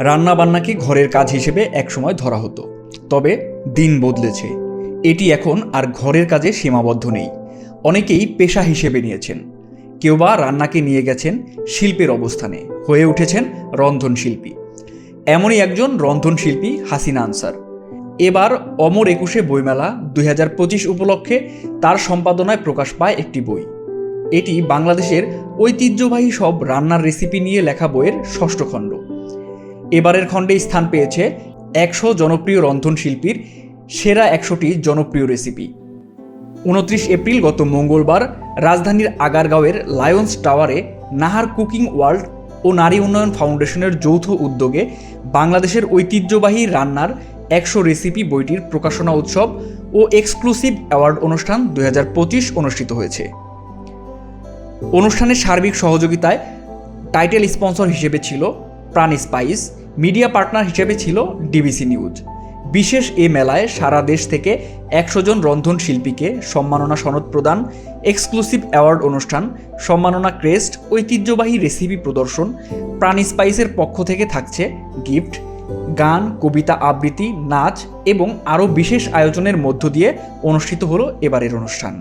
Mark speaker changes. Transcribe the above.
Speaker 1: রান্নাবান্নাকে ঘরের কাজ হিসেবে একসময় ধরা হতো। তবে দিন বদলেছে। এটি এখন আর ঘরের কাজে সীমাবদ্ধ নেই। অনেকেই পেশা হিসেবে নিয়েছেন। কেউ বা রান্নাকে নিয়ে গেছেন শিল্পের অবস্থানে। হয়ে উঠেছেন রন্ধনশিল্পী এমনই একজন রন্ধনশিল্পী হাসিনা আনসার। এবার অমর একুশে বইমেলা দুই হাজার পঁচিশ উপলক্ষে তার সম্পাদনায় প্রকাশ পায় একটি বই। এটি বাংলাদেশের ঐতিহ্যবাহী সব রান্নার রেসিপি নিয়ে লেখা বইয়ের ষষ্ঠ খণ্ড। এবারের খণ্ডে স্থান পেয়েছে একশো জনপ্রিয় রন্ধনশিল্পীর সেরা একশোটি জনপ্রিয় রেসিপি উনত্রিশ এপ্রিল গত মঙ্গলবার রাজধানীর আগারগাঁওয়ের লায়ন্স টাওয়ারে নাহার কুকিং ওয়ার্ল্ড ও নারী উন্নয়ন ফাউন্ডেশনের যৌথ উদ্যোগে বাংলাদেশের ঐতিহ্যবাহী রান্নার একশো রেসিপি বইটির প্রকাশনা উৎসব ও এক্সক্লুসিভ অ্যাওয়ার্ড অনুষ্ঠান দু হাজার পঁচিশ অনুষ্ঠিত হয়েছে। অনুষ্ঠানের সার্বিক সহযোগিতায় টাইটেল স্পন্সর হিসেবে ছিল প্রাণ স্পাইস মিডিয়া পার্টনার হিসেবে ছিল ডিবিসি নিউজ। বিশেষ এ মেলায় সারা দেশ থেকে একশো জন রন্ধন শিল্পীকে সম্মাননা সনদ প্রদান, এক্সক্লুসিভ অ্যাওয়ার্ড অনুষ্ঠান, সম্মাননা ক্রেস্ট, ঐতিহ্যবাহী রেসিপি প্রদর্শন, প্রাণ স্পাইসের পক্ষ থেকে থাকছে গিফট, গান, কবিতা আবৃত্তি, নাচ এবং আরও বিশেষ আয়োজনের মধ্য দিয়ে অনুষ্ঠিত হলো এবারের অনুষ্ঠান।